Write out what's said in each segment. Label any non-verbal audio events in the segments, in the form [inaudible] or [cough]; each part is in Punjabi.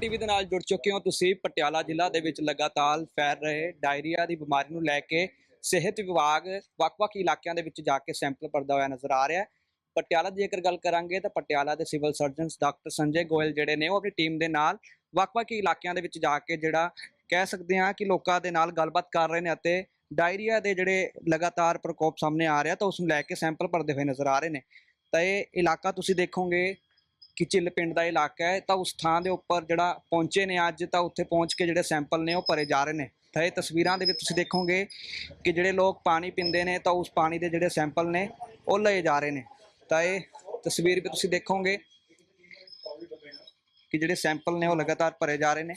ਟੀਵੀ ਦੇ ਨਾਲ ਜੁੜ ਚੁੱਕੇ ਹੋ ਤੁਸੀਂ। ਪਟਿਆਲਾ ਜ਼ਿਲ੍ਹਾ ਦੇ ਵਿੱਚ ਲਗਾਤਾਰ ਫੈਲ ਰਹੇ ਡਾਇਰੀਆ ਦੀ ਬਿਮਾਰੀ ਨੂੰ ਲੈ ਕੇ ਸਿਹਤ ਵਿਭਾਗ ਵੱਖ-ਵੱਖ ਇਲਾਕਿਆਂ ਦੇ ਵਿੱਚ ਜਾ ਕੇ ਸੈਂਪਲ ਭਰਦਾ ਹੋਇਆ ਨਜ਼ਰ ਆ ਰਿਹਾ। ਹੈ ਪਟਿਆਲਾ ਦੀ ਜੇਕਰ ਗੱਲ ਕਰਾਂਗੇ ਤਾਂ ਪਟਿਆਲਾ ਦੇ civil surgeons doctor Sanjay Goyal ਜਿਹੜੇ ਨੇ ਉਹ ਆਪਣੀ ਟੀਮ ਦੇ ਨਾਲ ਵੱਖ-ਵੱਖ ਇਲਾਕਿਆਂ ਦੇ ਵਿੱਚ ਜਾ ਕੇ ਜਿਹੜਾ ਕਹਿ ਸਕਦੇ ਹਾਂ ਕਿ ਲੋਕਾਂ ਦੇ ਨਾਲ ਗੱਲਬਾਤ ਕਰ ਰਹੇ ਨੇ ਅਤੇ ਡਾਇਰੀਆ ਦੇ ਜਿਹੜੇ ਲਗਾਤਾਰ ਪ੍ਰਕੋਪ ਸਾਹਮਣੇ ਆ ਰਿਹਾ ਤਾਂ ਉਸ ਨੂੰ ਲੈ ਕੇ ਸੈਂਪਲ ਭਰਦੇ ਹੋਏ ਨਜ਼ਰ ਆ ਰਹੇ ਨੇ। ਤਾਂ ਇਹ ਇਲਾਕਾ ਤੁਸੀਂ ਦੇਖੋਗੇ ਕਿ ਚਿੱਲ ਪਿੰਡ ਦਾ ਇਲਾਕਾ ਹੈ, ਤਾਂ ਉਸ ਥਾਂ ਦੇ ਉੱਪਰ ਜਿਹੜਾ ਪਹੁੰਚੇ ਨੇ ਅੱਜ, ਤਾਂ ਉੱਥੇ ਪਹੁੰਚ ਕੇ ਜਿਹੜੇ ਸੈਂਪਲ ਨੇ ਉਹ ਭਰੇ ਜਾ ਰਹੇ ਨੇ। ਤਾਂ ਇਹ ਤਸਵੀਰਾਂ ਦੇ ਵਿੱਚ ਤੁਸੀਂ ਦੇਖੋਗੇ ਕਿ ਜਿਹੜੇ ਲੋਕ ਪਾਣੀ ਪੀਂਦੇ ਨੇ, ਤਾਂ ਉਸ ਪਾਣੀ ਦੇ ਜਿਹੜੇ ਸੈਂਪਲ ਨੇ ਉਹ ਲਏ ਜਾ ਰਹੇ ਨੇ। ਤਾਂ ਇਹ ਤਸਵੀਰ ਵੀ ਤੁਸੀਂ ਦੇਖੋਗੇ ਕਿ ਜਿਹੜੇ ਸੈਂਪਲ ਨੇ ਉਹ ਲਗਾਤਾਰ ਭਰੇ ਜਾ ਰਹੇ ਨੇ।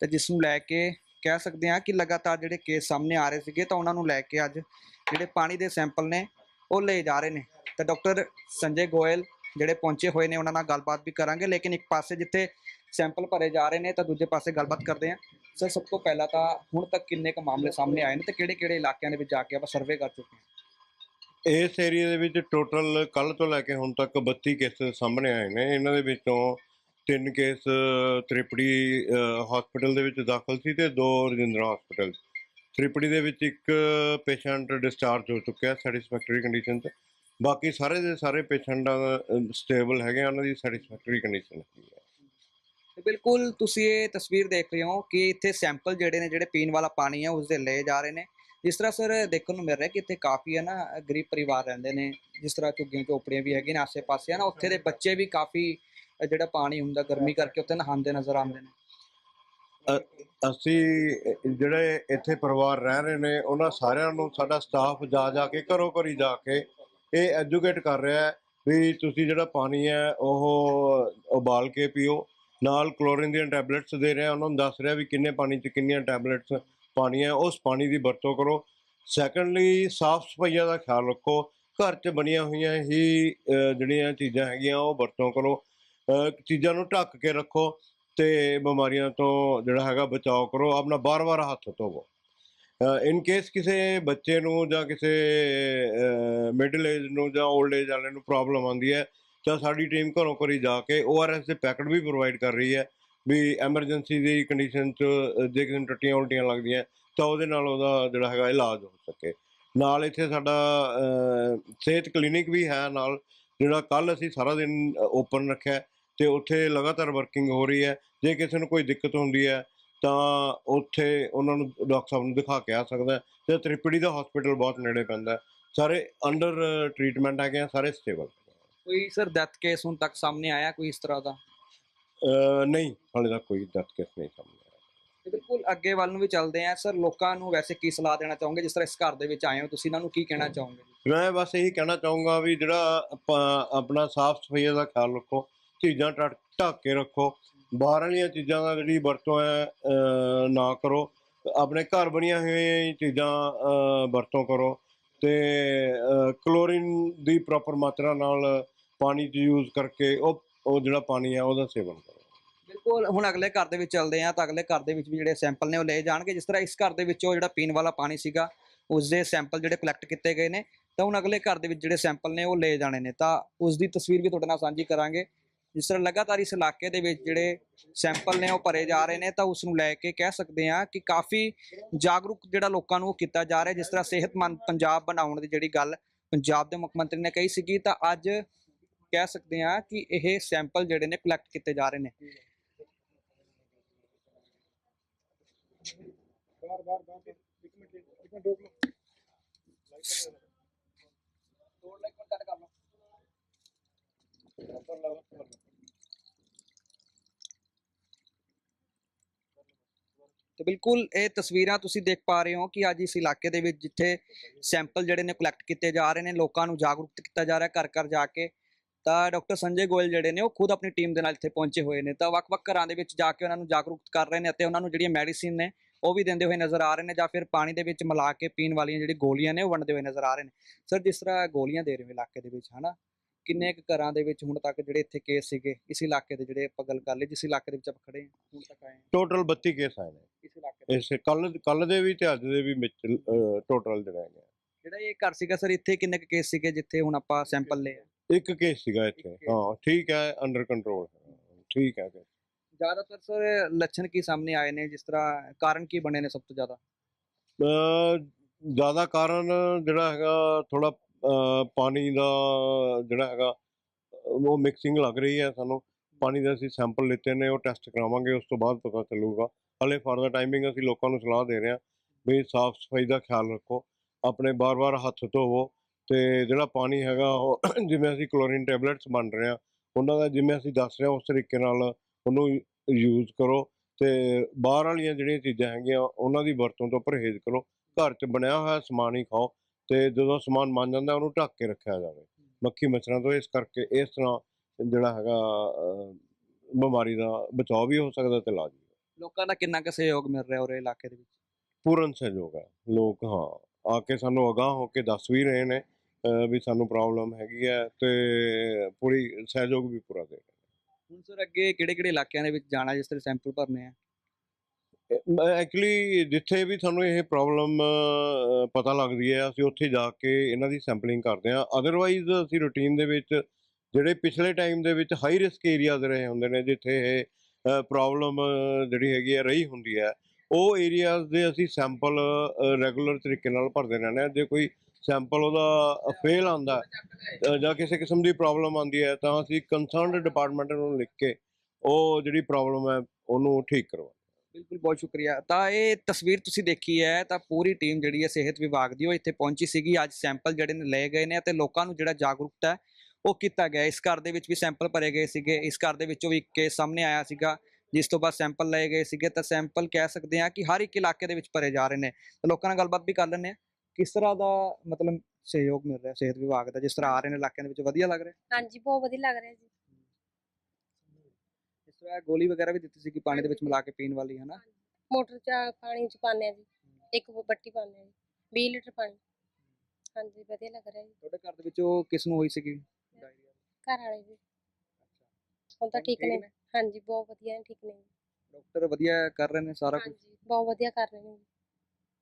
ਤੇ ਜਿਸ ਨੂੰ ਲੈ ਕੇ ਕਹਿ ਸਕਦੇ ਹਾਂ ਕਿ ਲਗਾਤਾਰ ਜਿਹੜੇ ਕੇਸ ਸਾਹਮਣੇ ਆ ਰਹੇ ਸੀਗੇ, ਤਾਂ ਉਹਨਾਂ ਨੂੰ ਲੈ ਕੇ ਅੱਜ ਜਿਹੜੇ ਪਾਣੀ ਦੇ ਸੈਂਪਲ ਨੇ ਉਹ ਲਏ ਜਾ ਰਹੇ ਨੇ। ਤਾਂ ਡਾਕਟਰ ਸੰਜੇ ਗੋਇਲ ਜਿਹੜੇ ਪਹੁੰਚੇ ਹੋਏ ਨੇ ਉਹਨਾਂ ਨਾਲ ਗੱਲਬਾਤ ਵੀ ਕਰਾਂਗੇ, ਲੇਕਿਨ ਇੱਕ ਪਾਸੇ ਜਿੱਥੇ ਸੈਂਪਲ ਭਰੇ ਜਾ ਰਹੇ ਨੇ ਤਾਂ ਦੂਜੇ ਪਾਸੇ ਗੱਲਬਾਤ ਕਰਦੇ ਹਾਂ। ਸਰ, ਸਭ ਤੋਂ ਪਹਿਲਾਂ ਤਾਂ ਹੁਣ ਤੱਕ ਕਿੰਨੇ ਕੁ ਮਾਮਲੇ ਸਾਹਮਣੇ ਆਏ ਨੇ ਤੇ ਕਿਹੜੇ-ਕਿਹੜੇ ਇਲਾਕਿਆਂ ਦੇ ਵਿੱਚ ਜਾ ਕੇ ਆਪਾਂ ਸਰਵੇ ਕਰ ਚੁੱਕੇ ਹਾਂ? ਇਸ ਏਰੀਆ ਦੇ ਵਿੱਚ ਟੋਟਲ ਕੱਲ ਤੋਂ ਲੈ ਕੇ ਹੁਣ ਤੱਕ 32 ਕੇਸ ਸਾਹਮਣੇ ਆਏ ਨੇ। ਇਹਨਾਂ ਦੇ ਵਿੱਚੋਂ ਤਿੰਨ ਕੇਸ ਤ੍ਰਿਪੜੀ ਹਸਪੀਟਲ ਦੇ ਵਿੱਚ ਦਾਖਲ ਸੀ ਤੇ ਦੋ ਰਜਿੰਦਰਾ ਹਸਪੀਟਲ ਤ੍ਰਿਪੜੀ ਦੇ ਵਿੱਚ ਇੱਕ ਪੇਸ਼ੈਂਟ ਡਿਸਚਾਰਜ ਹੋ ਚੁੱਕਿਆ ਸੈਟੀਸਫੈਕਟਰੀ ਕੰਡੀਸ਼ਨ 'ਚ ਬਾਕੀ ਸਾਰੇ ਦੇ ਸਾਰੇ ਪੇਸ਼ੈਂਟਾਂ ਸਟੇਬਲ ਹੈਗੇ ਆ, ਉਹਨਾਂ ਦੀ ਸੈਟੀਸਫੈਕਟਰੀ ਕੰਡੀਸ਼ਨ ਹੈ ਤੇ ਬਿਲਕੁਲ ਤੁਸੀਂ ਇਹ ਤਸਵੀਰ ਦੇਖ ਰਹੇ ਹੋ ਕਿ ਇੱਥੇ ਸੈਂਪਲ ਜਿਹੜੇ ਨੇ ਜਿਹੜੇ ਪੀਣ ਵਾਲਾ ਪਾਣੀ ਹੈ ਉਸ ਦੇ ਲਏ ਜਾ ਰਹੇ ਨੇ। ਜਿਸ ਤਰ੍ਹਾਂ ਸਰ ਦੇਖਣ ਨੂੰ ਮਿਲ ਰਿਹਾ ਕਿ ਇੱਥੇ ਕਾਫੀ ਹੈ ਨਾ ਗਰੀਬ ਪਰਿਵਾਰ ਰਹਿੰਦੇ ਨੇ। ਜਿਸ ਤਰ੍ਹਾਂ ਝੁੱਗੀਆਂ ਝੋਪੜੀਆਂ ਵੀ ਹੈਗੀਆਂ ਨੇ ਆਸੇ-ਪਾਸੇ ਹੈ ਨਾ ਉੱਥੇ ਦੇ ਬੱਚੇ ਵੀ ਕਾਫੀ ਅ, ਜਿਹੜਾ ਪਾਣੀ ਹੁੰਦਾ ਗਰਮੀ ਕਰਕੇ ਉੱਥੇ ਨਹਾਉਂਦੇ ਨਜ਼ਰ ਆਉਂਦੇ ਨੇ। ਅਸੀਂ ਜਿਹੜੇ ਇੱਥੇ ਪਰਿਵਾਰ ਰਹਿ ਰਹੇ ਨੇ ਉਹਨਾਂ ਸਾਰਿਆਂ ਨੂੰ ਸਾਡਾ ਸਟਾਫ ਜਾ ਜਾ ਕੇ ਘਰੋਂ ਘਰੀ ਜਾ ਕੇ ਇਹ ਐਜੂਕੇਟ ਕਰ ਰਿਹਾ ਹੈ ਵੀ ਤੁਸੀਂ ਜਿਹੜਾ ਪਾਣੀ ਹੈ ਉਹ ਉਬਾਲ ਕੇ ਪੀਓ। ਨਾਲ ਕਲੋਰੀਨ ਦੀਆਂ ਟੈਬਲੇਟਸ ਦੇ ਰਿਹਾ, ਉਹਨਾਂ ਨੂੰ ਦੱਸ ਰਿਹਾ ਵੀ ਕਿੰਨੇ ਪਾਣੀ 'ਚ ਕਿੰਨੀਆਂ ਟੈਬਲੇਟਸ ਪਾਣੀਆਂ, ਉਸ ਪਾਣੀ ਦੀ ਵਰਤੋਂ ਕਰੋ। ਸੈਕੰਡਲੀ ਸਾਫ਼ ਸਫਾਈਆਂ ਦਾ ਖਿਆਲ ਰੱਖੋ। ਘਰ 'ਚ ਬਣੀਆਂ ਹੋਈਆਂ ਹੀ ਜਿਹੜੀਆਂ ਚੀਜ਼ਾਂ ਹੈਗੀਆਂ, ਉਹ ਵਰਤੋਂ ਕਰੋ। ਚੀਜ਼ਾਂ ਨੂੰ ਢੱਕ ਕੇ ਰੱਖੋ ਤੇ ਬਿਮਾਰੀਆਂ ਤੋਂ ਜਿਹੜਾ ਹੈਗਾ ਬਚਾਓ ਕਰੋ। ਆਪਣਾ ਬਾਰ-ਬਾਰ ਹੱਥ ਧੋਵੋ। ਇਨ ਕੇਸ ਕਿਸੇ ਬੱਚੇ ਨੂੰ ਜਾਂ ਕਿਸੇ ਮਿਡਲ ਏਜ ਨੂੰ ਜਾਂ 올ਡ ਏਜ ਵਾਲੇ ਨੂੰ ਪ੍ਰੋਬਲਮ ਆਉਂਦੀ ਹੈ, ਤਾਂ ਸਾਡੀ ਟੀਮ ਘਰੋਂ ਘਰੀ ਜਾ ਕੇ ORS ਦੇ ਪੈਕਟ ਵੀ ਪ੍ਰੋਵਾਈਡ ਕਰ ਰਹੀ ਹੈ, ਵੀ ਐਮਰਜੈਂਸੀ ਦੀ ਕੰਡੀਸ਼ਨ 'ਚ ਜੇ ਕਿਸੇ ਨੂੰ ਟੱਟੀਆਂ ਉਲਟੀਆਂ ਲੱਗਦੀਆਂ, ਤਾਂ ਉਹਦੇ ਨਾਲ ਉਹਦਾ ਜਿਹੜਾ ਹੈਗਾ ਇਲਾਜ ਹੋ ਸਕੇ। ਨਾਲ ਇੱਥੇ ਸਾਡਾ ਸਿਹਤ ਕਲੀਨਿਕ ਵੀ ਹੈ ਨਾਲ, ਜਿਹੜਾ ਕੱਲ ਅਸੀਂ ਸਾਰਾ ਦਿਨ ਓਪਨ ਰੱਖਿਆ ਹੈ, ਤੇ ਉੱਥੇ ਲਗਾਤਾਰ ਵਰਕਿੰਗ ਹੋ ਰਹੀ ਹੈ। ਜੇ ਕਿਸੇ ਨੂੰ ਕੋਈ ਦਿੱਕਤ ਹੁੰਦੀ ਹੈ ਤਾਂ ਉੱਥੇ ਉਹਨਾਂ ਨੂੰ ਡਾਕਟਰ ਸਾਹਿਬ ਨੂੰ ਦਿਖਾ ਕੇ ਆ ਸਕਦਾ ਤੇ ਤ੍ਰਿਪੜੀ ਦਾ ਹਸਪੀਟਲ ਬਹੁਤ ਨੇੜੇ ਪੈਂਦਾ। ਸਾਰੇ ਅੰਡਰ ਟ੍ਰੀਟਮੈਂਟ ਹੈਗੇ ਆ ਸਾਰੇ ਸਟੇਬਲ ਕੋਈ ਸਰ ਡੈਥ ਕੇਸ ਹੁਣ ਤੱਕ ਸਾਹਮਣੇ ਆਇਆ ਕੋਈ ਇਸ ਤਰ੍ਹਾਂ ਦਾ? ਨਹੀਂ ਹਾਲੇ ਤੱਕ ਕੋਈ ਡੈਥ ਕੇਸ ਨਹੀਂ ਸਾਹਮਣੇ ਆਇਆ। ਬਿਲਕੁਲ ਅੱਗੇ ਵੱਲ ਨੂੰ ਵੀ ਚੱਲਦੇ ਆ। ਸਰ ਲੋਕਾਂ ਨੂੰ ਵੈਸੇ ਕੀ ਸਲਾਹ ਦੇਣਾ ਚਾਹੋਗੇ? ਜਿਸ ਤਰ੍ਹਾਂ ਇਸ ਘਰ ਦੇ ਵਿੱਚ ਆਏ ਹੋ ਤੁਸੀਂ ਇਹਨਾਂ ਨੂੰ ਕੀ ਕਹਿਣਾ ਚਾਹੋਗੇ? ਮੈਂ ਬਸ ਇਹੀ ਕਹਿਣਾ ਚਾਹੂੰਗਾ ਵੀ ਜਿਹੜਾ ਆਪਾਂ ਆਪਣਾ ਸਾਫ਼ ਸਫ਼ਾਈ ਦਾ ਖਿਆਲ ਰੱਖੋ ਚੀਜ਼ਾਂ ਢੱਕ ਕੇ ਰੱਖੋ। ਬਾਹਰ ਵਾਲੀਆਂ ਚੀਜ਼ਾਂ ਦਾ ਜਿਹੜੀ ਵਰਤੋਂ ਹੈ ਨਾ ਕਰੋ। ਆਪਣੇ ਘਰ ਬਣੀਆਂ ਹੋਈਆਂ ਚੀਜ਼ਾਂ ਵਰਤੋਂ ਕਰੋ। ਤੇ ਕਲੋਰੀਨ ਦੀ ਪ੍ਰੋਪਰ ਮਾਤਰਾ ਨਾਲ ਪਾਣੀ 'ਚ ਯੂਜ਼ ਕਰਕੇ ਉਹ ਉਹ ਜਿਹੜਾ ਪਾਣੀ ਹੈ, ਉਹਦਾ ਸੇਵਨ ਕਰੋ। ਬਿਲਕੁਲ। ਹੁਣ ਅਗਲੇ ਘਰ ਦੇ ਵਿੱਚ ਚੱਲਦੇ ਆ ਤਾਂ ਅਗਲੇ ਘਰ ਦੇ ਵਿੱਚ ਵੀ ਜਿਹੜੇ ਸੈਂਪਲ ਨੇ ਉਹ ਲਏ ਜਾਣਗੇ। ਜਿਸ ਤਰ੍ਹਾਂ ਇਸ ਘਰ ਦੇ ਵਿੱਚੋਂ ਜਿਹੜਾ ਪੀਣ ਵਾਲਾ ਪਾਣੀ ਸੀਗਾ ਉਸ ਦੇ ਸੈਂਪਲ ਜਿਹੜੇ ਕਲੈਕਟ ਕੀਤੇ ਗਏ ਨੇ, ਤਾਂ ਹੁਣ ਅਗਲੇ ਘਰ ਦੇ ਵਿੱਚ ਜਿਹੜੇ ਸੈਂਪਲ ਨੇ ਉਹ ਲਏ ਜਾਣੇ ਨੇ। ਤਾਂ ਉਸ ਦੀ ਤਸਵੀਰ ਵੀ ਤੁਹਾਡੇ ਨਾਲ ਸਾਂਝੀ ਕਰਾਂਗੇ। ਜਿਸ ਤਰ੍ਹਾਂ ਲਗਾਤਾਰ ਇਸ ਇਲਾਕੇ ਦੇ ਵਿੱਚ ਜਿਹੜੇ ਸੈਂਪਲ ਨੇ ਉਹ ਭਰੇ ਜਾ ਰਹੇ ਨੇ, ਤਾਂ ਉਸ ਨੂੰ ਲੈ ਕੇ ਕਹਿ ਸਕਦੇ ਆ ਕਿ ਕਾਫੀ ਜਾਗਰੂਕ ਜਿਹੜਾ ਲੋਕਾਂ ਨੂੰ ਉਹ ਕੀਤਾ ਜਾ ਰਿਹਾ, ਜਿਸ ਤਰ੍ਹਾਂ ਸਿਹਤਮੰਦ ਪੰਜਾਬ ਬਣਾਉਣ ਦੀ ਜਿਹੜੀ ਗੱਲ ਪੰਜਾਬ ਦੇ ਮੁੱਖ ਮੰਤਰੀ ਨੇ ਕਹੀ ਸੀਗੀ, ਤਾਂ ਅੱਜ ਕਹਿ ਸਕਦੇ ਆ ਕਿ ਇਹ ਸੈਂਪਲ ਜਿਹੜੇ ਨੇ ਕਲੈਕਟ ਕੀਤੇ ਜਾ ਰਹੇ ਨੇ। ਬਾਰ ਬਾਰ ਬਾਰ ਇੱਕ ਮਿੰਟ ਇੱਕ ਮਿੰਟ ਰੋਕ ਲਓ। ਤੇ ਬਿਲਕੁਲ ਇਹ ਤਸਵੀਰਾਂ ਤੁਸੀਂ ਦੇਖ ਪਾ ਰਹੇ ਹੋ ਕਿ ਅੱਜ ਇਸ ਇਲਾਕੇ ਦੇ ਵਿੱਚ ਜਿੱਥੇ ਸੈਂਪਲ ਜਿਹੜੇ ਨੇ ਕਲੈਕਟ ਕੀਤੇ ਜਾ ਰਹੇ ਨੇ, ਲੋਕਾਂ ਨੂੰ ਜਾਗਰੂਕ ਕੀਤਾ ਜਾ ਰਿਹਾ ਘਰ ਘਰ ਜਾ ਕੇ, ਤਾਂ ਡਾਕਟਰ ਸੰਜੇ ਗੋਇਲ ਜਿਹੜੇ ਨੇ ਉਹ ਖੁਦ ਆਪਣੀ ਟੀਮ ਦੇ ਨਾਲ ਇੱਥੇ ਪਹੁੰਚੇ ਹੋਏ ਨੇ, ਤਾਂ ਵੱਖ-ਵੱਖ ਘਰਾਂ ਦੇ ਵਿੱਚ ਜਾ ਕੇ ਉਹਨਾਂ ਨੂੰ ਜਾਗਰੂਕ ਕਰ ਰਹੇ ਨੇ ਅਤੇ ਉਹਨਾਂ ਨੂੰ ਜਿਹੜੀਆਂ ਮੈਡੀਸਿਨ ਨੇ ਉਹ ਵੀ ਦਿੰਦੇ ਹੋਏ ਨਜ਼ਰ ਆ ਰਹੇ ਨੇ ਜਾਂ ਫਿਰ ਪਾਣੀ ਦੇ ਵਿੱਚ ਮਿਲਾ ਕੇ ਪੀਣ ਵਾਲੀਆਂ ਜਿਹੜੀ ਗੋਲੀਆਂ ਨੇ ਉਹ ਵੰਡਦੇ ਹੋਏ ਨਜ਼ਰ ਆ ਰਹੇ ਨੇ। ਸਰ ਜਿਸ ਤਰ੍ਹਾਂ ਗੋਲੀਆਂ ਦੇ ਰਹੇ ਹੋ ਇਲਾਕੇ ਦੇ ਵਿੱਚ, ਹਨਾ? ਕਿੰਨੇ ਕੁ ਘਰਾਂ ਦੇ ਵਿੱਚ ਹੁਣ ਤੱਕ ਜਿਹੜੇ ਇੱਥੇ ਕੇਸ ਸੀਗੇ ਇਸ ਇਲਾਕੇ ਦੇ ਜਿਹੜੇ ਆਪਾਂ ਗੱਲ ਕਰ ਲਈ ਜਿਸ ਇਲਾਕੇ ਦੇ ਵਿੱਚ ਆਪਾਂ ਖੜੇ ਹਾਂ ਹੁਣ ਤੱਕ ਆਏ ਹਾਂ ਟੋਟਲ 32 ਕੇਸ ਆਏ ਨੇ ਇਸ ਇਲਾਕੇ ਦੇ ਇਸ ਕੱਲ ਕੱਲ ਦੇ ਵੀ ਤੇ ਅੱਜ ਦੇ ਵੀ ਵਿੱਚ ਟੋਟਲ ਜਿਹੜੇ ਹੈਗੇ। ਜਿਹੜਾ ਇਹ ਘਰ ਸੀਗਾ ਸਰ ਇੱਥੇ ਕਿੰਨੇ ਕੁ ਕੇਸ ਸੀਗੇ ਜਿੱਥੇ ਹੁਣ ਆਪਾਂ ਸੈਂਪਲ ਲਏ ਆ ਇੱਕ ਕੇਸ ਸੀਗਾ ਇੱਥੇ। ਹਾਂ ਠੀਕ ਹੈ ਅੰਡਰ ਕੰਟਰੋਲ ਠੀਕ ਹੈ। ਜ਼ਿਆਦਾਤਰ ਸਰ ਲੱਛਣ ਕੀ ਸਾਹਮਣੇ ਆਏ ਨੇ ਜਿਸ ਤਰ੍ਹਾਂ ਕਾਰਨ ਕੀ ਬਣੇ ਨੇ ਸਭ ਤੋਂ ਜ਼ਿਆਦਾ ਜ਼ਿਆਦਾ ਕਾਰਨ ਜਿਹੜਾ ਹੈਗਾ ਥੋੜਾ ਪਾਣੀ ਦਾ ਜਿਹੜਾ ਹੈਗਾ ਉਹ ਮਿਕਸਿੰਗ ਲੱਗ ਰਹੀ ਹੈ ਸਾਨੂੰ। ਪਾਣੀ ਦੇ ਅਸੀਂ ਸੈਂਪਲ ਲਿੱਤੇ ਨੇ, ਉਹ ਟੈਸਟ ਕਰਾਵਾਂਗੇ, ਉਸ ਤੋਂ ਬਾਅਦ ਪਤਾ ਚੱਲੂਗਾ। ਹਲੇ ਫਰਦਰ ਟਾਈਮਿੰਗ ਅਸੀਂ ਲੋਕਾਂ ਨੂੰ ਸਲਾਹ ਦੇ ਰਹੇ ਹਾਂ ਵੀ ਸਾਫ਼ ਸਫ਼ਾਈ ਦਾ ਖਿਆਲ ਰੱਖੋ, ਆਪਣੇ ਬਾਰ-ਬਾਰ ਹੱਥ ਧੋਵੋ ਤੇ ਜਿਹੜਾ ਪਾਣੀ ਹੈਗਾ ਉਹ [clears throat] ਜਿਵੇਂ ਅਸੀਂ ਕਲੋਰੀਨ ਟੈਬਲੇਟਸ ਬਣ ਰਹੇ ਹਾਂ, ਉਹਨਾਂ ਦਾ ਜਿਵੇਂ ਅਸੀਂ ਦੱਸ ਰਹੇ ਹਾਂ, ਉਸ ਤਰੀਕੇ ਨਾਲ ਉਹਨੂੰ ਯੂਜ਼ ਕਰੋ ਤੇ ਬਾਹਰ ਵਾਲੀਆਂ ਜਿਹੜੀਆਂ ਚੀਜ਼ਾਂ ਹੈਗੀਆਂ, ਉਹਨਾਂ ਦੀ ਵਰਤੋਂ ਤੋਂ ਪਰਹੇਜ਼ ਕਰੋ। ਘਰ 'ਚ ਬਣਿਆ ਹੋਇਆ ਸਮਾਨ ਹੀ ਖਾਓ ਤੇ ਜਦੋਂ ਸਮਾਨ ਬਣ ਜਾਂਦਾ ਉਹਨੂੰ ਢੱਕ ਕੇ ਰੱਖਿਆ ਜਾਵੇ। ਮੱਖੀ ਮੱਛਰਾਂ ਤੋਂ ਇਸ ਕਰਕੇ ਇਸ ਤਰ੍ਹਾਂ ਜਿਹੜਾ ਹੈਗਾ ਬਿਮਾਰੀ ਦਾ ਬਚਾਅ ਵੀ ਹੋ ਸਕਦਾ ਤੇ ਇਲਾਜ ਵੀ ਲੋਕਾਂ ਦਾ ਕਿੰਨਾ ਕੁ ਸਹਿਯੋਗ ਮਿਲ ਰਿਹਾ ਉਰੇ ਇਲਾਕੇ ਦੇ ਵਿੱਚ? ਪੂਰਨ ਸਹਿਯੋਗ ਹੈ। ਲੋਕ ਹਾਂ ਆ ਕੇ ਸਾਨੂੰ ਅਗਾਹ ਹੋ ਕੇ ਦੱਸ ਵੀ ਰਹੇ ਨੇ ਵੀ ਸਾਨੂੰ ਪ੍ਰੋਬਲਮ ਹੈਗੀ ਹੈ ਤੇ ਪੂਰੀ ਸਹਿਯੋਗ ਵੀ ਪੂਰਾ ਦੇ ਰਹੇ ਹੁਣ ਸਰ ਅੱਗੇ ਕਿਹੜੇ ਕਿਹੜੇ ਇਲਾਕਿਆਂ ਦੇ ਵਿੱਚ ਜਾਣਾ ਜਿਸ ਤਰ੍ਹਾਂ ਸੈਂਪਲ ਭਰਨੇ ਆ? ਐਕਚੁਅਲੀ ਜਿੱਥੇ ਵੀ ਸਾਨੂੰ ਇਹ ਪ੍ਰੋਬਲਮ ਪਤਾ ਲੱਗਦੀ ਹੈ, ਅਸੀਂ ਉੱਥੇ ਜਾ ਕੇ ਇਹਨਾਂ ਦੀ ਸੈਂਪਲਿੰਗ ਕਰਦੇ ਹਾਂ। ਅਦਰਵਾਈਜ਼ ਅਸੀਂ ਰੂਟੀਨ ਦੇ ਵਿੱਚ ਜਿਹੜੇ ਪਿਛਲੇ ਟਾਈਮ ਦੇ ਵਿੱਚ ਹਾਈ ਰਿਸਕ ਏਰੀਆਜ਼ ਰਹੇ ਹੁੰਦੇ ਨੇ, ਜਿੱਥੇ ਇਹ ਪ੍ਰੋਬਲਮ ਜਿਹੜੀ ਹੈਗੀ ਹੈ, ਰਹੀ ਹੁੰਦੀ ਹੈ, ਉਹ ਏਰੀਆਜ਼ ਦੇ ਅਸੀਂ ਸੈਂਪਲ ਰੈਗੂਲਰ ਤਰੀਕੇ ਨਾਲ ਭਰਦੇ ਰਹਿੰਦੇ ਹਾਂ। ਜੇ ਕੋਈ ਸੈਂਪਲ ਉਹਦਾ ਫੇਲ ਆਂਦਾ ਜਾਂ ਕਿਸੇ ਕਿਸਮ ਦੀ ਪ੍ਰੋਬਲਮ ਆਂਦੀ ਹੈ, ਤਾਂ ਅਸੀਂ ਕੰਸਰਨਡ ਡਿਪਾਰਟਮੈਂਟ ਨੂੰ ਲਿਖ ਕੇ ਉਹ ਜਿਹੜੀ ਪ੍ਰੋਬਲਮ ਹੈ, ਉਹਨੂੰ ਠੀਕ ਕਰਵਾ ਬਿਲਕੁਲ, ਬਹੁਤ ਸ਼ੁਕਰੀਆ। ਤਾਂ ਇਹ ਤਸਵੀਰ ਤੁਸੀਂ ਦੇਖੀ ਹੈ, ਤਾਂ ਪੂਰੀ ਟੀਮ ਜਿਹੜੀ ਹੈ ਸਿਹਤ ਵਿਭਾਗ ਦੀ ਉਹ ਇੱਥੇ ਪਹੁੰਚੀ ਸੀਗੀ। ਅੱਜ ਸੈਂਪਲ ਜਿਹੜੇ ਨੇ ਲਏ ਗਏ ਨੇ ਅਤੇ ਲੋਕਾਂ ਨੂੰ ਜਿਹੜਾ ਜਾਗਰੂਕਤਾ ਹੈ, ਉਹ ਕੀਤਾ ਗਿਆ ਇਸ ਘਰ ਦੇ ਵਿੱਚ ਵੀ ਸੈਂਪਲ ਭਰੇ ਗਏ ਸੀਗੇ। ਇਸ ਘਰ ਦੇ ਵਿੱਚੋਂ ਵੀ ਕੇਸ ਸਾਹਮਣੇ ਆਇਆ ਸੀਗਾ, ਜਿਸ ਤੋਂ ਬਾਅਦ ਸੈਂਪਲ ਲਏ ਗਏ ਸੀਗੇ। ਤਾਂ ਸੈਂਪਲ ਕਹਿ ਸਕਦੇ ਹਾਂ ਕਿ ਹਰ ਇੱਕ ਇਲਾਕੇ ਦੇ ਵਿੱਚ ਭਰੇ ਜਾ ਰਹੇ ਨੇ। ਤਾਂ ਲੋਕਾਂ ਨਾਲ ਗੱਲਬਾਤ ਵੀ ਕਰ ਲੈਂਦੇ ਆ ਕਿਸ ਤਰ੍ਹਾਂ ਦਾ ਮਤਲਬ ਸਹਿਯੋਗ ਮਿਲ ਰਿਹਾ ਸਿਹਤ ਵਿਭਾਗ ਦਾ? ਜਿਸ ਤਰ੍ਹਾਂ ਆ ਰਹੇ ਨੇ ਇਲਾਕਿਆਂ ਦੇ ਵਿੱਚ, ਵਧੀਆ ਲੱਗ ਰਿਹਾ? ਹਾਂਜੀ, ਬਹੁਤ ਵਧੀਆ ਲੱਗ ਰਿਹਾ ਜੀ। ਤਰ੍ਹਾਂ ਗੋਲੀ ਵਗੈਰਾ ਵੀ ਦਿੱਤੀ ਸੀ ਕਿ ਪਾਣੀ ਦੇ ਵਿੱਚ ਮਿਲਾ ਕੇ ਪੀਣ ਵਾਲੀ ਹੈ ਨਾ ਮੋਟਰ ਚ ਪਾਣੀ ਚ ਪਾਉਂਦੇ ਆ ਜੀ। ਇੱਕ ਬੱਟੀ ਪਾਉਂਦੇ ਆ ਜੀ। 20 ਲੀਟਰ ਪਾਣੀ। ਹਾਂਜੀ ਵਧੀਆ ਲੱਗ ਰਿਹਾ ਜੀ। ਤੁਹਾਡੇ ਘਰ ਦੇ ਵਿੱਚ ਉਹ ਕਿਸ ਨੂੰ ਹੋਈ ਸੀਗੀ? ਡਾਇਰੀਆ ਘਰ ਵਾਲੇ ਜੀ ਹੁਣ ਤਾਂ ਠੀਕ ਨੇ। ਹਾਂਜੀ ਬਹੁਤ ਵਧੀਆ ਨੇ ਠੀਕ ਨੇ। ਡਾਕਟਰ ਵਧੀਆ ਕਰ ਰਹੇ ਨੇ ਸਾਰਾ ਕੁਝ ਹਾਂਜੀ ਬਹੁਤ ਵਧੀਆ ਕਰ ਰਹੇ ਨੇ।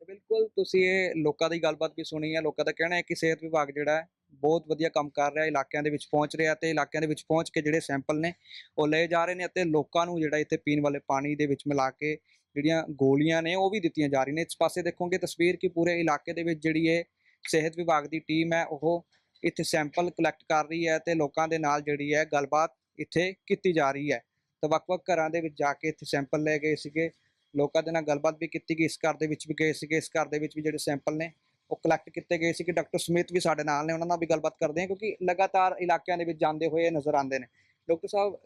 ਬਿਲਕੁਲ, ਤੁਸੀਂ ਇਹ ਲੋਕਾਂ ਦੀ ਗੱਲਬਾਤ ਵੀ ਸੁਣੀ ਹੈ, ਲੋਕਾਂ ਦਾ ਕਹਿਣਾ ਹੈ ਕਿ ਸਿਹਤ ਵਿਭਾਗ ਜਿਹੜਾ ਹੈ, ਬਹੁਤ ਵਧੀਆ ਕੰਮ ਕਰ ਰਿਹਾ, ਇਲਾਕਿਆਂ ਦੇ ਵਿੱਚ ਪਹੁੰਚ ਰਿਹਾ ਤੇ ਇਲਾਕਿਆਂ ਦੇ ਵਿੱਚ ਪਹੁੰਚ ਕੇ ਜਿਹੜੇ ਸੈਂਪਲ ਨੇ, ਉਹ ਲਏ ਜਾ ਰਹੇ ਨੇ ਅਤੇ ਲੋਕਾਂ ਨੂੰ ਜਿਹੜਾ ਇੱਥੇ ਪੀਣ ਵਾਲੇ ਪਾਣੀ ਦੇ ਵਿੱਚ ਮਿਲਾ ਕੇ ਜਿਹੜੀਆਂ ਗੋਲੀਆਂ ਨੇ, ਉਹ ਵੀ ਦਿੱਤੀਆਂ ਜਾ ਰਹੀਆਂ ਨੇ। ਇਸ ਪਾਸੇ ਦੇਖੋਗੇ ਤਸਵੀਰ ਕਿ ਪੂਰੇ ਇਲਾਕੇ ਦੇ ਵਿੱਚ ਜਿਹੜੀ ਇਹ ਸਿਹਤ ਵਿਭਾਗ ਦੀ ਟੀਮ ਹੈ, ਉਹ ਇੱਥੇ ਸੈਂਪਲ ਕਲੈਕਟ ਕਰ ਰਹੀ ਹੈ ਤੇ ਲੋਕਾਂ ਦੇ ਨਾਲ ਜਿਹੜੀ ਹੈ ਗੱਲਬਾਤ ਇੱਥੇ ਕੀਤੀ ਜਾ ਰਹੀ ਹੈ। ਤਾਂ ਵੱਖ-ਵੱਖ ਘਰਾਂ ਦੇ ਵਿੱਚ ਜਾ ਕੇ ਇੱਥੇ ਸੈਂਪਲ ਲੈ ਗਏ ਸੀਗੇ। ਲੋਕਾਂ ਦੇ ਨਾਲ ਗੱਲਬਾਤ ਵੀ ਕੀਤੀ ਗਈ, ਇਸ ਘਰ ਦੇ ਵਿੱਚ ਵੀ ਗਏ ਸੀਗੇ, ਇਸ ਘਰ ਦੇ ਵਿੱਚ ਵੀ ਜਿਹੜੇ ਸੈਂਪਲ ਨੇ, ਉਹ ਕਲੈਕਟ ਕੀਤੇ ਗਏ ਸੀ ਕਿ ਡਾਕਟਰ ਸਮਿਤ ਵੀ ਸਾਡੇ ਨਾਲ ਨੇ, ਉਹਨਾਂ ਨਾਲ ਵੀ ਗੱਲਬਾਤ ਕਰਦੇ ਹਾਂ, ਕਿਉਂਕਿ ਲਗਾਤਾਰ ਇਲਾਕਿਆਂ ਦੇ ਵਿੱਚ ਜਾਂਦੇ ਹੋਏ ਨਜ਼ਰ ਆਉਂਦੇ ਨੇ। ਡਾਕਟਰ ਸਾਹਿਬ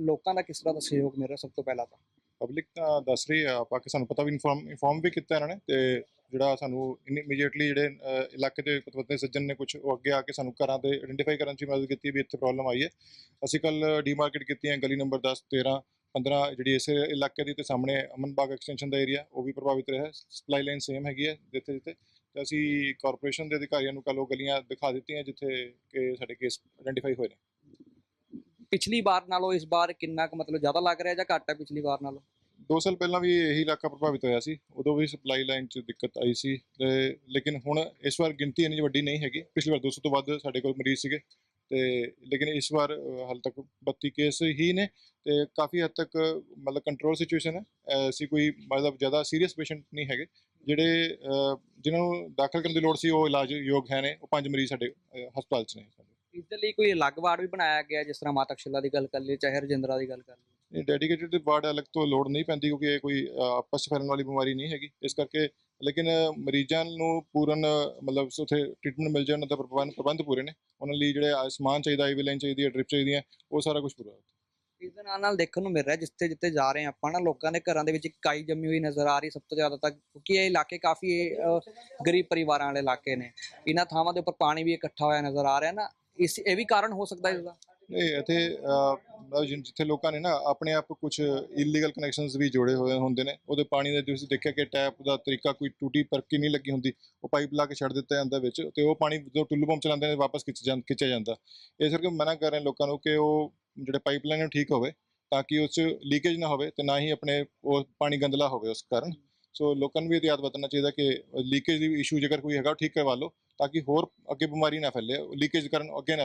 ਲੋਕਾਂ ਦਾ ਕਿਸ ਤਰ੍ਹਾਂ ਦਾ ਸਹਿਯੋਗ ਮਿਲ ਰਿਹਾ ਸਭ ਤੋਂ ਪਹਿਲਾਂ ਤਾਂ? ਪਬਲਿਕ ਤਾਂ ਦੱਸ ਰਹੀ ਆ ਬਾਕੀ ਸਾਨੂੰ ਪਤਾ ਵੀ ਇਨਫੋਰਮ ਇਨਫੋਰਮ ਵੀ ਕੀਤਾ ਇਹਨਾਂ ਨੇ ਤੇ ਜਿਹੜਾ ਸਾਨੂੰ ਇਮੀਡੀਏਟਲੀ ਜਿਹੜੇ ਇਲਾਕੇ ਦੇ ਪਤਵੰਤੇ ਸੱਜਣ ਨੇ ਕੁਝ ਉਹ ਅੱਗੇ ਆ ਕੇ ਸਾਨੂੰ ਘਰਾਂ ਤੇ ਆਇਡੈਂਟੀਫਾਈ ਕਰਨ 'ਚ ਮਦਦ ਕੀਤੀ ਵੀ ਇੱਥੇ ਪ੍ਰੋਬਲਮ ਆਈ ਹੈ। ਅਸੀਂ ਕੱਲ ਡੀਮਾਰਕੀਟ ਕੀਤੀ ਹੈ ਗਲੀ ਨੰਬਰ 10 13 15 ਜਿਹੜੀ ਇਸ ਇਲਾਕੇ ਦੀ ਤੇ ਸਾਹਮਣੇ ਅਮਨ ਬਾਗ ਐਕਸਟੈਂਸ਼ਨ ਦਾ ਏਰੀਆ ਉਹ ਵੀ ਪ੍ਰਭਾਵਿਤ ਰਿਹਾ ਸਪਲਾਈ ਲਾਈਨ ਸੇਮ ਹੈਗੀ ਹੈ ਜਿੱਥੇ ਜਿੱਥੇ। ਤੇ ਅਸੀਂ ਕਾਰਪੋਰੇਸ਼ਨ ਦੇ ਅਧਿਕਾਰੀਆਂ ਨੂੰ ਕੱਲ ਉਹ ਗਲੀਆਂ ਦਿਖਾ ਦਿੱਤੀਆਂ ਜਿੱਥੇ ਕਿ ਸਾਡੇ ਕੇਸ ਆਇਡੈਂਟੀਫਾਈ ਹੋਏ ਨੇ। ਪਿਛਲੀ ਵਾਰ ਨਾਲੋਂ ਇਸ ਵਾਰ ਕਿੰਨਾ ਕੁ ਮਤਲਬ ਜ਼ਿਆਦਾ ਲੱਗ ਰਿਹਾ ਜਾਂ ਘੱਟ ਹੈ ਪਿਛਲੀ ਵਾਰ ਨਾਲੋਂ? ਦੋ ਸਾਲ ਪਹਿਲਾਂ ਵੀ ਇਹੀ ਇਲਾਕਾ ਪ੍ਰਭਾਵਿਤ ਹੋਇਆ ਸੀ। ਉਦੋਂ ਵੀ ਸਪਲਾਈ ਲਾਈਨ 'ਚ ਦਿੱਕਤ ਆਈ ਸੀ। ਤੇ ਲੇਕਿਨ ਹੁਣ ਇਸ ਵਾਰ ਗਿਣਤੀ ਇੰਨੀ ਵੱਡੀ ਨਹੀਂ ਹੈਗੀ। ਪਿਛਲੀ ਵਾਰ 200 ਤੋਂ ਵੱਧ ਸਾਡੇ ਕੋਲ ਮਰੀਜ਼ ਸੀਗੇ। ਤੇ ਲੇਕਿਨ ਇਸ ਵਾਰ ਹਾਲ ਤੱਕ 32 ਕੇਸ ਹੀ ਨੇ ਤੇ ਕਾਫੀ ਹੱਦ ਤੱਕ ਮਤਲਬ ਕੰਟਰੋਲ ਸਿਚੁਏਸ਼ਨ ਹੈ। ਐਸੀ ਕੋਈ ਮਤਲਬ ਜ਼ਿਆਦਾ ਸੀਰੀਅਸ ਪੇਸ਼ੈਂਟ ਨਹੀਂ ਹੈਗੇ। ਜਿਹੜੇ ਜਿਨ੍ਹਾਂ ਨੂੰ ਦਾਖਲ ਕਰਨ ਦੀ ਲੋੜ ਸੀ ਉਹ ਇਲਾਜ ਯੋਗ ਹੈ ਨੇ। ਉਹ ਪੰਜ ਮਰੀਜ਼ ਸਾਡੇ ਹਸਪਤਾਲ 'ਚ ਨੇ। ਇਸ ਦੇ ਲਈ ਕੋਈ ਅਲੱਗ ਵਾਰਡ ਵੀ ਬਣਾਇਆ ਗਿਆ ਜਿਸ ਤਰ੍ਹਾਂ ਮਾਤਾ ਤਕਸ਼ਲਾ ਦੀ ਗੱਲ ਕਰ ਲਈ ਚਾਹੇ ਰਜਿੰਦਰਾ ਦੀ ਗੱਲ ਕਰ ਲਈ ਇਹ ਡੈਡੀਕੇਟਿਡ ਵਾਰਡ ਅਲੱਗ ਤੋਂ ਲੋੜ ਨਹੀਂ ਪੈਂਦੀ ਕਿਉਂਕਿ ਇਹ ਕੋਈ ਆਪਸ 'ਚ ਫੈਲਣ ਵਾਲੀ ਬਿਮਾਰੀ ਨਹੀਂ ਹੈਗੀ। ਇਸ ਕਰਕੇ ਲੇਕਿਨ ਮਰੀਜ਼ਾਂ ਨੂੰ ਪੂਰਨ, ਮਤਲਬ ਉੱਥੇ ਟ੍ਰੀਟਮੈਂਟ ਮਿਲ ਜਾਣ ਦਾ ਪ੍ਰਬੰਧ ਪ੍ਰਬੰਧ ਪੂਰੇ ਨੇ। ਉਹਨਾਂ ਲਈ ਜਿਹੜੇ ਸਮਾਨ ਚਾਹੀਦਾ ਆਈਵੀ ਲਾਈਨ ਚਾਹੀਦੀ ਹੈ ਡ੍ਰਿਪ ਚਾਹੀਦੀ ਹੈ ਉਹ ਸਾਰਾ ਕੁਝ ਪੂਰਾ ਹੈ ਇਸ ਦੇ ਨਾਲ ਨਾਲ ਦੇਖਣ ਨੂੰ ਮਿਲ ਰਿਹਾ ਜਿੱਥੇ ਜਿੱਥੇ ਜਾ ਰਹੇ ਆਪਾਂ ਨਾ, ਲੋਕਾਂ ਦੇ ਘਰਾਂ ਦੇ ਵਿੱਚ ਕਾਈ ਜੰਮੀ ਹੋਈ ਨਜ਼ਰ ਆ ਰਹੀ, ਸਭ ਤੋਂ ਜ਼ਿਆਦਾ ਤਾਂ ਕਿਉਂਕਿ ਇਹ ਇਲਾਕੇ ਕਾਫੀ ਗਰੀਬ ਪਰਿਵਾਰਾਂ ਵਾਲੇ ਇਲਾਕੇ ਨੇ। ਇਹਨਾਂ ਥਾਵਾਂ ਦੇ ਉੱਪਰ ਪਾਣੀ ਵੀ ਇਕੱਠਾ ਹੋਇਆ ਨਜ਼ਰ ਆ ਰਿਹਾ ਨਾ। ਇਸ, ਇਹ ਵੀ ਕਾਰਨ ਹੋ ਸਕਦਾ ਇਸ ਦਾ? ਇਹ ਇੱਥੇ ਅ, ਜਿ- ਜਿੱਥੇ ਲੋਕਾਂ ਨੇ ਨਾ ਆਪਣੇ ਆਪ ਕੁਝ ਇਲੀਗਲ ਕਨੈਕਸ਼ਨਸ ਵੀ ਜੋੜੇ ਹੋਏ ਹੁੰਦੇ ਨੇ ਉਹਦੇ ਪਾਣੀ ਦੇ ਤੁਸੀਂ ਦੇਖਿਆ ਕਿ ਟੈਪ ਦਾ ਤਰੀਕਾ ਕੋਈ ਟੂਟੀ ਪਰਕੀ ਨਹੀਂ ਲੱਗੀ ਹੁੰਦੀ ਉਹ ਪਾਈਪ ਲਾ ਕੇ ਛੱਡ ਦਿੱਤਾ ਜਾਂਦਾ ਵਿੱਚ ਤੇ ਉਹ ਪਾਣੀ ਜਦੋਂ ਟੁੱਲੂ ਪੰਪ ਚਲਾਉਂਦੇ ਨੇ ਵਾਪਸ ਖਿੱਚ ਜਾਂ ਖਿੱਚਿਆ ਜਾਂਦਾ। ਇਸ ਕਰਕੇ ਮਨਾ ਕਰ ਰਹੇ ਲੋਕਾਂ ਨੂੰ ਕਿ ਉਹ ਜਿਹੜੇ ਪਾਈਪਲਾਈਨ ਉਹ ਠੀਕ ਹੋਵੇ ਤਾਂ ਕਿ ਉਸ 'ਚ ਲੀਕੇਜ ਨਾ ਹੋਵੇ ਤੇ ਨਾ ਹੀ ਆਪਣੇ ਉਹ ਪਾਣੀ ਗੰਦਲਾ ਹੋਵੇ ਉਸ ਕਾਰਨ। ਸੋ ਲੋਕਾਂ ਨੂੰ ਵੀ ਇਹ ਯਾਦ ਵਰਤਣਾ ਚਾਹੀਦਾ ਕਿ ਲੀਕੇਜ ਦੀ ਇਸ਼ੂ ਜੇਕਰ ਕੋਈ ਹੈਗਾ ਉਹ ਠੀਕ ਕਰਵਾ ਲਓ ਤਾਂ ਕਿ ਹੋਰ ਅੱਗੇ ਬਿਮਾਰੀ ਨਾ ਫੈਲੇ ਲੀਕੇਜ ਕਾਰਨ ਅੱਗੇ ਨਾ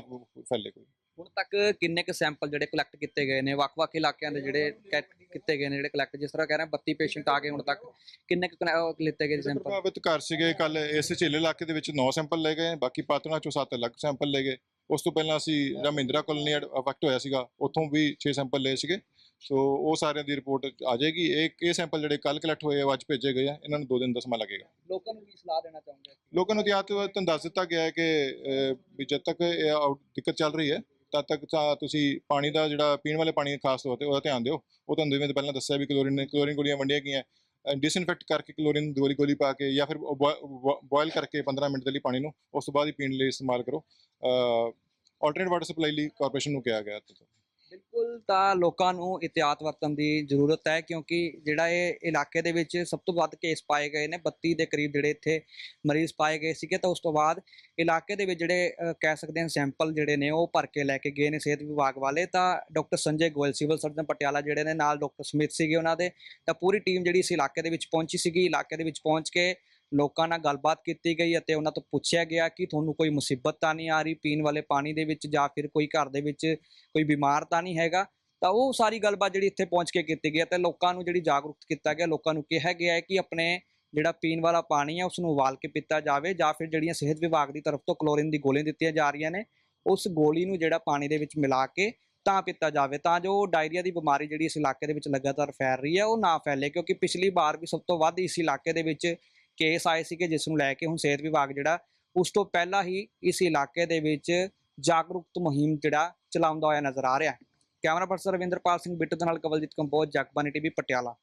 ਫੈਲੇ ਕੋਈ। ਹੁਣ ਤੱਕ ਕਿੰਨੇ ਕੁ ਸੈਂਪਲ ਜਿਹੜੇ ਕਲੈਕਟ ਕੀਤੇ ਗਏ ਨੇ? ਵੱਖ-ਵੱਖ ਇਲਾਕਿਆਂ ਦੇ ਜਿਹੜੇ ਕੈ- ਕੀਤੇ ਗਏ ਨੇ ਜਿਹੜੇ ਕਲੈਕਟ ਜਿਸ ਤਰ੍ਹਾਂ ਕਹਿ ਰਹੇ ਹਾਂ 32 ਪੇਸ਼ੈਂਟ ਆ ਗਏ ਹੁਣ ਤੱਕ। ਕਿੰਨੇ ਕੁ ਉਹ ਲਿੱਤੇ ਗਏ ਸੈਂਪਲ ਪ੍ਰਭਾਵਿਤ ਘਰ ਸੀਗੇ। ਕੱਲ ਇਸ ਝੀਲੇ ਇਲਾਕੇ ਦੇ ਵਿੱਚ 9 ਸੈਂਪਲ ਲਏ ਗਏ ਬਾਕੀ ਪਾਤਣਾ ਚੋਂ 7 ਅਲੱਗ ਸੈਂਪਲ ਲਏ ਗਏ। ਉਸ ਤੋਂ ਪਹਿਲਾਂ ਅਸੀਂ ਜਿਹੜਾ ਮਹਿੰਦਰਾ ਕਲੋਨੀ ਅਫੈਕਟ ਹੋਇਆ ਸੀਗਾ। ਉੱਥੋਂ ਵੀ 6 ਸੈਂਪਲ ਲਏ ਸੀਗੇ। ਸੋ ਉਹ ਸਾਰਿਆਂ ਦੀ ਰਿਪੋਰਟ ਆ ਜਾਏਗੀ। ਇਹ ਇਹ ਸੈਂਪਲ ਜਿਹੜੇ ਕੱਲ ਕਲੈਕਟ ਹੋਏ ਆ ਉਹ ਅੱਜ ਭੇਜੇ ਗਏ ਆ। ਇਹਨਾਂ ਨੂੰ 2 ਦਿਨ ਦਾ ਸਮਾਂ ਲੱਗੇਗਾ। ਲੋਕਾਂ ਨੂੰ ਵੀ ਸਲਾਹ ਦੇਣਾ ਚਾਹੁੰਦੇ ਲੋਕਾਂ ਨੂੰ ਤੁਹਾਨੂੰ ਦੱਸ ਦਿੱਤਾ ਗਿਆ ਹੈ ਕਿ ਅਹ, ਵੀ ਜਦ ਤੱਕ ਇਹ ਆਊਟ ਦਿੱਕਤ ਚੱਲ ਰਹੀ ਹੈ ਤਦ ਤੱਕ ਤਾਂ ਤੁਸੀਂ ਪਾਣੀ ਦਾ ਜਿਹੜਾ ਪੀਣ ਵਾਲੇ ਪਾਣੀ ਖਾਸ ਤੌਰ ਤੇ ਉਹਦਾ ਧਿਆਨ ਦਿਓ। ਉਹ ਤੁਹਾਨੂੰ ਜਿਵੇਂ ਪਹਿਲਾਂ ਦੱਸਿਆ ਵੀ ਕਲੋਰੀਨ ਕਲੋਰੀਨ ਗੋਲੀਆਂ ਵੰਡੀਆਂ ਗਈਆਂ। ਡਿਸਇਨਫੈਕਟ ਕਰਕੇ ਕਲੋਰੀਨ ਗੋਲੀ ਗੋਲੀ ਪਾ ਕੇ ਜਾਂ ਫਿਰ ਬੋਇਲ ਕਰਕੇ 15 ਮਿੰਟ ਦੇ ਲਈ ਪਾਣੀ ਨੂੰ ਉਸ ਤੋਂ ਬਾਅਦ ਹੀ ਪੀਣ ਲਈ ਇਸਤੇਮਾਲ ਕਰੋ। ਆਲਟਰਨੇਟ ਵਾਟਰ ਸਪਲਾਈ ਲਈ ਕਾਰਪੋਰੇਸ਼ਨ ਨੂੰ ਕਿਹਾ ਗਿਆ। ਹੈ ਬਿਲਕੁਲ ਤਾਂ ਲੋਕਾਂ ਨੂੰ ਇhtiyਾਤ ਵਰਤਣ ਦੀ ਜ਼ਰੂਰਤ ਹੈ ਕਿਉਂਕਿ ਜਿਹੜਾ ਇਹ ਇਲਾਕੇ ਦੇ ਵਿੱਚ ਸਭ ਤੋਂ ਵੱਧ ਕੇਸ ਪਾਏ ਗਏ ਨੇ 32 ਦੇ ਕਰੀਬ ਜਿਹੜੇ ਇੱਥੇ ਮਰੀਜ਼ ਪਾਏ ਗਏ ਸੀਗੇ ਤਾਂ ਉਸ ਤੋਂ ਬਾਅਦ ਇਲਾਕੇ ਦੇ ਵਿੱਚ ਜਿਹੜੇ ਅਹ, ਕਹਿ ਸਕਦੇ ਹਾਂ ਸੈਂਪਲ ਜਿਹੜੇ ਨੇ ਉਹ ਭਰ ਕੇ ਲੈ ਕੇ ਗਏ ਨੇ ਸਿਹਤ ਵਿਭਾਗ ਵਾਲੇ ਤਾਂ doctor Sanjay Goyal civil surgeon Patiala ਜਿਹੜੇ ਨੇ ਨਾਲ ਡਾਕਟਰ ਸਮਿਤ ਸੀਗੇ ਉਹਨਾਂ ਦੇ ਤਾਂ ਪੂਰੀ ਟੀਮ ਜਿਹੜੀ ਇਸ ਇਲਾਕੇ ਦੇ ਵਿੱਚ ਪਹੁੰਚੀ ਸੀਗੀ ਇਲਾਕੇ ਦੇ ਵਿੱਚ ਪਹੁੰਚ ਕੇ ਲੋਕਾਂ ਨਾਲ ਗੱਲਬਾਤ ਕੀਤੀ ਗਈ ਅਤੇ ਉਹਨਾਂ ਤੋਂ ਪੁੱਛਿਆ ਗਿਆ ਕਿ ਤੁਹਾਨੂੰ ਕੋਈ ਮੁਸੀਬਤ ਤਾਂ ਨਹੀਂ ਆ ਰਹੀ? ਪੀਣ ਵਾਲੇ ਪਾਣੀ ਦੇ ਵਿੱਚ ਜਾਂ ਫਿਰ ਕੋਈ ਘਰ ਦੇ ਵਿੱਚ ਕੋਈ ਬਿਮਾਰ ਤਾਂ ਨਹੀਂ ਹੈਗਾ? ਤਾਂ ਉਹ ਸਾਰੀ ਗੱਲਬਾਤ ਜਿਹੜੀ ਇੱਥੇ ਪਹੁੰਚ ਕੇ ਕੀਤੀ ਗਈ ਹੈ ਤੇ ਲੋਕਾਂ ਨੂੰ ਜਿਹੜੀ ਜਾਗਰੂਕ ਕੀਤਾ ਗਿਆ, ਲੋਕਾਂ ਨੂੰ ਕਿਹਾ ਗਿਆ ਹੈ ਕਿ ਆਪਣੇ ਜਿਹੜਾ ਪੀਣ ਵਾਲਾ ਪਾਣੀ ਹੈ ਉਸ ਨੂੰ ਉਬਾਲ ਕੇ ਪੀਤਾ ਜਾਵੇ ਜਾਂ ਫਿਰ ਜਿਹੜੀਆਂ ਸਿਹਤ ਵਿਭਾਗ ਦੀ ਤਰਫ ਤੋਂ ਕਲੋਰੀਨ ਦੀ ਗੋਲੀਆਂ ਦਿੱਤੀਆਂ ਜਾ ਰਹੀਆਂ ਨੇ, ਉਸ ਗੋਲੀ ਨੂੰ ਜਿਹੜਾ ਪਾਣੀ ਦੇ ਵਿੱਚ ਮਿਲਾ ਕੇ ਤਾਂ ਪੀਤਾ ਜਾਵੇ। ਤਾਂ ਜੋ ਡਾਇਰੀਆ ਦੀ ਬਿਮਾਰੀ ਜਿਹੜੀ ਇਸ ਇਲਾਕੇ ਦੇ ਵਿੱਚ ਲਗਾਤਾਰ ਫੈਲ ਰਹੀ ਹੈ, ਉਹ ਨਾ ਫੈਲੇ ਕਿਉਂਕਿ ਪਿਛਲੀ ਵਾਰ ਵੀ ਸਭ ਤੋਂ ਵੱਧ ਇਸ ਇਲਾਕੇ ਦੇ ਵਿੱਚ ਕੇਸ ਆਏ ਸੀਗੇ ਜਿਸ ਨੂੰ ਲੈ ਕੇ ਹੁਣ ਸਿਹਤ ਵਿਭਾਗ ਜਿਹੜਾ, ਉਸ ਤੋਂ ਪਹਿਲਾਂ ਹੀ ਇਸ ਇਲਾਕੇ ਦੇ ਵਿੱਚ ਜਾਗਰੂਕਤ ਮੁਹਿੰਮ ਜਿਹੜਾ ਚਲਾਉਂਦਾ ਹੋਇਆ ਨਜ਼ਰ ਆ ਰਿਹਾ ਹੈ। ਕੈਮਰਾ ਪਰਸਨ ਰਵਿੰਦਰਪਾਲ ਸਿੰਘ ਬਿੱਟੂ ਦੇ ਨਾਲ ਕਵਲਜੀਤ ਕੰਬੋਜ ਜਗਬਾਨੀ ਟੀਵੀ, ਪਟਿਆਲਾ।